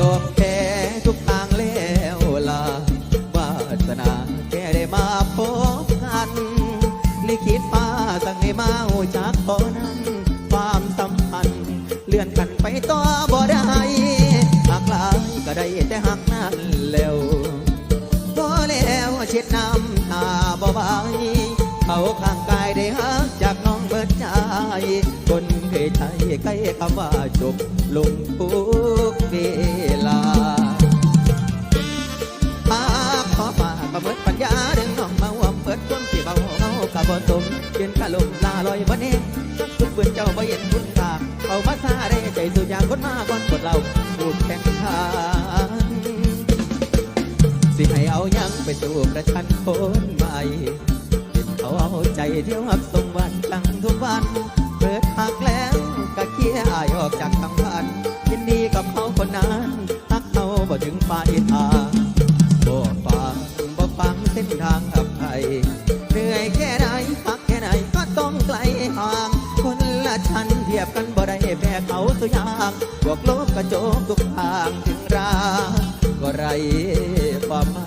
ยอมแพ้ทุกทางแล้วล่ะวาสนาแค่ได้มาพบกันลิขิตฟ้าสั่งให้มาหูจักพอนั้น ความสัมพันธ์เลื่อนกันไปต่อบ่ได้หากหลายก็ได้แต่หักนั่นแล้วพอแล้วเช็ดน้ำตาบ่ไหวเขาข้างกายได้หักจากน้องเบิดใจคนเคยใช้ใกล้คำว่าจบลงทุก สมเปลี่ยนกะลมลาลอยบ่เน่ทุกเบื่อเจ้าบ่เห็นคุณค่าเอาภาษาได้ใจสุดยางคนมาก่อนกดเราพูดแข่งขันสิให้เอายังไปสู่ประชันคนใหม่เห็นเขาเอาใจเที่ยวหักสมวันจังทุกวันเปิดหักแล้วก็เคียอายออกจากทางพันยินดีกับเขาคนนั้นทักเขาบ่ถึงปลายทางบ่ฟังบ่ฟังเส้นทางอภัยเหนื่อยแค่ไหนพัก ไหนก็ต้องไกลห่าง คนละชั้นเทียบกันบ่ได้แพ้เขาสุดยางบวกลบกระโจกทุกทางถึงรักก็ไรความหมา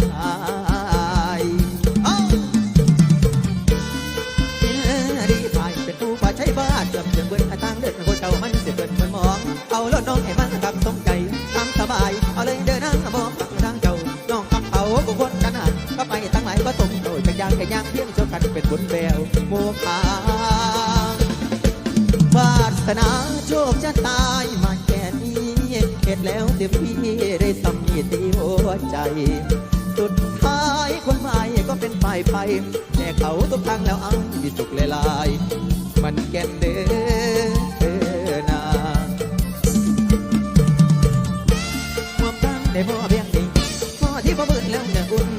ยเอ้าดีไปเป็นผู้ป่าใช้บ้านเกือบจะเบิดทางเดินคนเก่ามันเสียเบิดคนมอง เอารถน้องให้มันกับสมใจทำสบาย เอาเลยเดินนั่งบอกทางทางเก่าน้องกับเขาก็คนกันหันก็ไปทางไหนก็ตรงโดยกันยางกันยางเพียงเจ้ากันเป็นบุญแวว มู่ขาวาสนาโชคชะตายมาแค่นี้เห็นแล้วเต็มที่ได้สำนีตีหัวใจ สุดท้ายคนใหม่ก็เป็นฝ่ายไปแต่เขาทุกทางแล้วอังมีสุขเลลาย มันแก่นเด้อนาความตั้งในพ่อเพียงนี้พ่อที่พ่เบิ่นแล้วเนี่ยอุ่น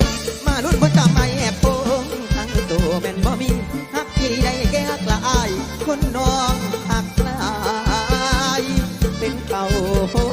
า